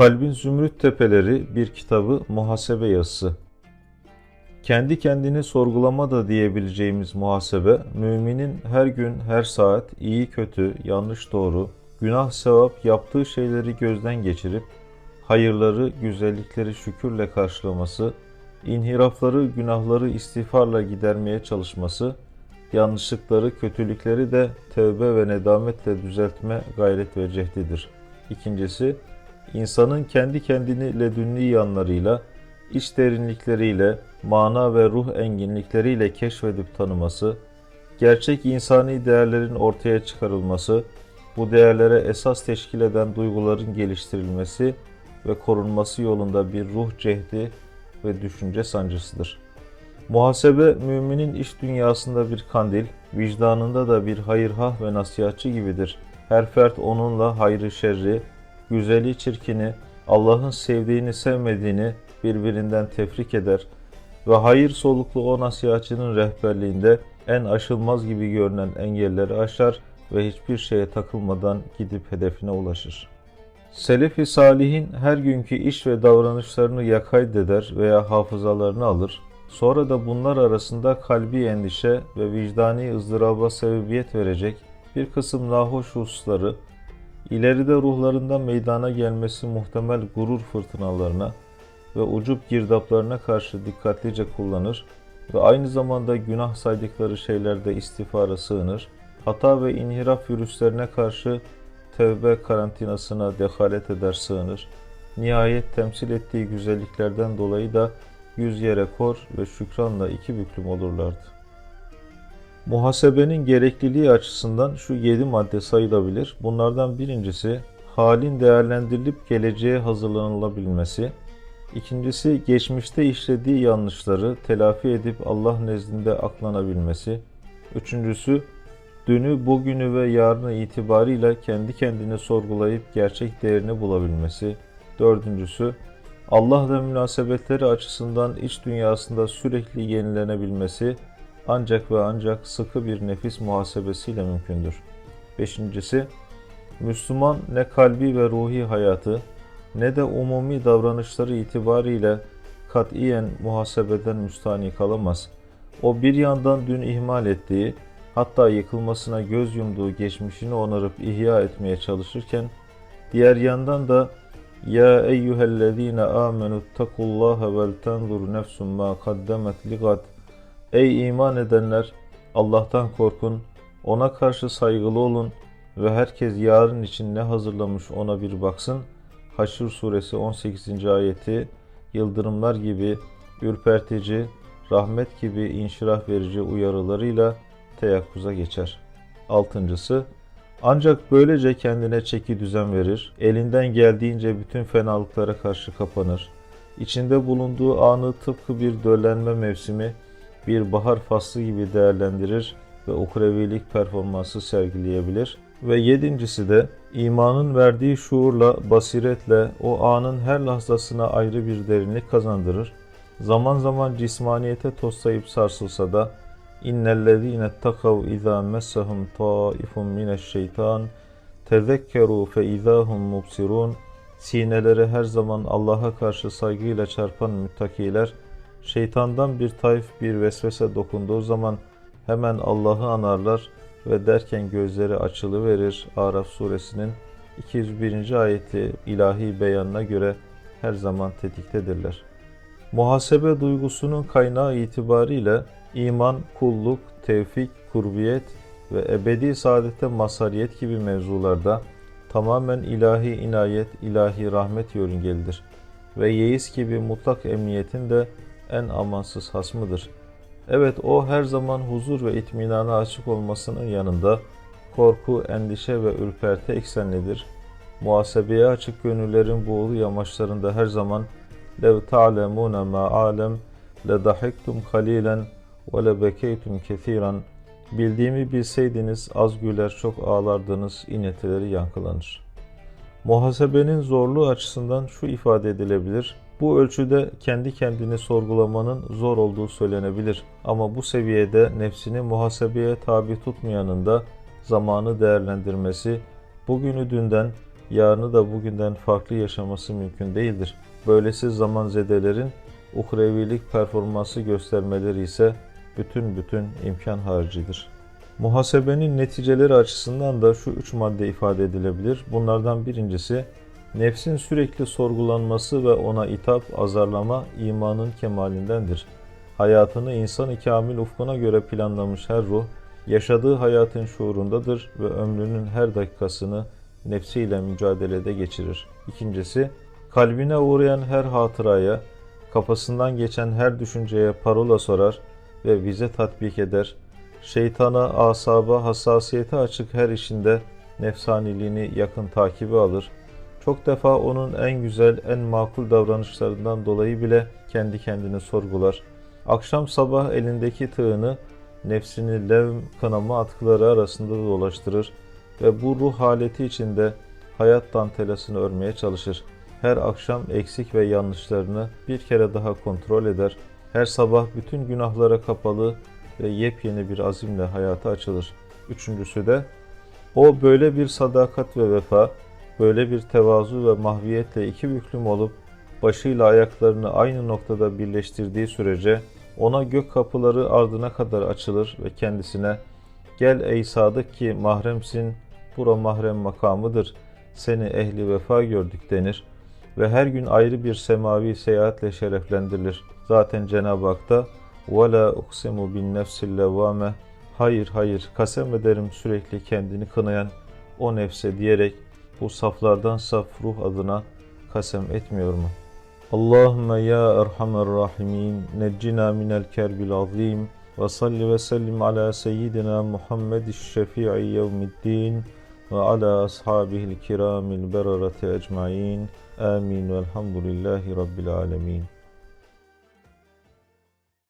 Kalbin Zümrüt Tepeleri bir kitabı muhasebe yazısı. Kendi kendini sorgulama da diyebileceğimiz muhasebe, müminin her gün, her saat iyi kötü, yanlış doğru, günah sevap yaptığı şeyleri gözden geçirip, hayırları, güzellikleri şükürle karşılaması, inhirafları, günahları istiğfarla gidermeye çalışması, yanlışlıkları, kötülükleri de tevbe ve nedametle düzeltme gayret ve cehdidir. İkincisi, insanın kendi kendini ledünni yanlarıyla, iç derinlikleriyle, mana ve ruh enginlikleriyle keşfedip tanıması, gerçek insani değerlerin ortaya çıkarılması, bu değerlere esas teşkil eden duyguların geliştirilmesi ve korunması yolunda bir ruh cehdi ve düşünce sancısıdır. Muhasebe müminin iç dünyasında bir kandil, vicdanında da bir hayırhah ve nasihatçı gibidir. Her fert onunla hayrı şerri, güzeli çirkini, Allah'ın sevdiğini sevmediğini birbirinden tefrik eder ve hayır soluklu o nasihatçının rehberliğinde en aşılmaz gibi görünen engelleri aşar ve hiçbir şeye takılmadan gidip hedefine ulaşır. Selef-i Salih'in her günkü iş ve davranışlarını yakaydeder veya hafızalarını alır. Sonra da bunlar arasında kalbi endişe ve vicdani ızdıraba sebebiyet verecek bir kısım nahoş hususları, ileride ruhlarında meydana gelmesi muhtemel gurur fırtınalarına ve ucup girdaplarına karşı dikkatlice kullanır ve aynı zamanda günah saydıkları şeylerde istifara sığınır, hata ve inhiraf virüslerine karşı tevbe karantinasına dehalet eder sığınır. Nihayet temsil ettiği güzelliklerden dolayı da yüz yere kor ve şükranla iki büklüm olurlardı. Muhasebenin gerekliliği açısından şu yedi madde sayılabilir. Bunlardan birincisi halin değerlendirilip geleceğe hazırlanılabilmesi. İkincisi geçmişte işlediği yanlışları telafi edip Allah nezdinde aklanabilmesi. Üçüncüsü dünü, bugünü ve yarını itibarıyla kendi kendini sorgulayıp gerçek değerini bulabilmesi. Dördüncüsü, Allah ve münasebetleri açısından iç dünyasında sürekli yenilenebilmesi ancak ve ancak sıkı bir nefis muhasebesiyle mümkündür. Beşincisi, Müslüman ne kalbi ve ruhi hayatı ne de umumi davranışları itibariyle katiyen muhasebeden müstani kalamaz. O bir yandan dün ihmal ettiği, hatta yıkılmasına göz yumduğu geçmişini onarıp ihya etmeye çalışırken, diğer yandan da ya eyyühellezine amenu takullaha vel tenzur nefsun ma kaddemet ligat Ey iman edenler Allah'tan korkun, ona karşı saygılı olun ve herkes yarın için ne hazırlamış ona bir baksın. Haşr suresi 18. ayeti yıldırımlar gibi ürpertici, rahmet gibi inşirah verici uyarılarıyla teyakkuza geçer. Altıncısı, ancak böylece kendine çeki düzen verir, elinden geldiğince bütün fenalıklara karşı kapanır. İçinde bulunduğu anı tıpkı bir döllenme mevsimi, bir bahar faslı gibi değerlendirir ve ukrevilik performansı sergileyebilir. Ve yedincisi de imanın verdiği şuurla, basiretle o anın her lahzasına ayrı bir derinlik kazandırır. Zaman zaman cismaniyete toslayıp sarsılsa da İnnellezîne ettekav izâ messehum taifun mineşşeytan tezekkeru fe izâhum mubsirun Sineleri her zaman Allah'a karşı saygıyla çarpan müttakiler şeytandan bir tayf bir vesvese dokunduğu zaman hemen Allah'ı anarlar ve derken gözleri açılı verir. Araf suresinin 201. ayeti ilahi beyanına göre her zaman tetiktedirler. Muhasebe duygusunun kaynağı itibariyle iman, kulluk, tevfik, kurbiyet ve ebedi saadete mazhariyet gibi mevzularda tamamen ilahi inayet, ilahi rahmet yörüngelidir ve yeis gibi mutlak emniyetin de en amansız hasmıdır. Evet o her zaman huzur ve itminana açık olmasının yanında korku, endişe ve ürperte eksenlidir. Muhasebeye açık gönüllerin buğulu yamaçlarında her zaman lev ta'lemune ma alem le dahiktum halilen ve le bekeytum kethiran Bildiğimi bilseydiniz az güler çok ağlardınız inetileri yankılanır. Muhasebenin zorluğu açısından şu ifade edilebilir.'' Bu ölçüde kendi kendini sorgulamanın zor olduğu söylenebilir. Ama bu seviyede nefsini muhasebeye tabi tutmayanın da zamanı değerlendirmesi, bugünü dünden, yarını da bugünden farklı yaşaması mümkün değildir. Böylesi zaman zedelerin uhrevilik performansı göstermeleri ise bütün bütün imkan haricidir. Muhasebenin neticeleri açısından da şu üç madde ifade edilebilir. Bunlardan birincisi nefsin sürekli sorgulanması ve ona itap, azarlama imanın kemalindendir. Hayatını insan-ı kamil ufkuna göre planlamış her ruh, yaşadığı hayatın şuurundadır ve ömrünün her dakikasını nefsiyle mücadelede geçirir. İkincisi, kalbine uğrayan her hatıraya, kafasından geçen her düşünceye parola sorar ve vize tatbik eder. Şeytana, asaba, hassasiyete açık her işinde nefsaniliğini yakın takibi alır. Çok defa onun en güzel, en makul davranışlarından dolayı bile kendi kendini sorgular. Akşam sabah elindeki tığını nefsini lev kınama atkıları arasında dolaştırır ve bu ruh haleti içinde hayat dantelasını örmeye çalışır. Her akşam eksik ve yanlışlarını bir kere daha kontrol eder. Her sabah bütün günahlara kapalı ve yepyeni bir azimle hayata açılır. Üçüncüsü de o böyle bir sadakat ve vefa, böyle bir tevazu ve mahviyetle iki büklüm olup başıyla ayaklarını aynı noktada birleştirdiği sürece ona gök kapıları ardına kadar açılır ve kendisine gel ey sadık ki mahremsin, bura mahrem makamıdır, seni ehli vefa gördük denir ve her gün ayrı bir semavi seyahatle şereflendirilir. Zaten Cenab-ı Hak da وَلَا اُقْسِمُ بِالنَّفْسِ اللَّوَّامَ Hayır hayır kasem ederim sürekli kendini kınayan o nefse diyerek bu saflardan saf ruh adına kasem etmiyor mu? Allahümme ya erhamer rahimin neccina minel kerbil azim ve salli ve sellim ala seyyidina Muhammed şefii yevmiddin ve ala ashabihil kiramil berarati ecmain. Amin velhamdülillahi rabbil alemin.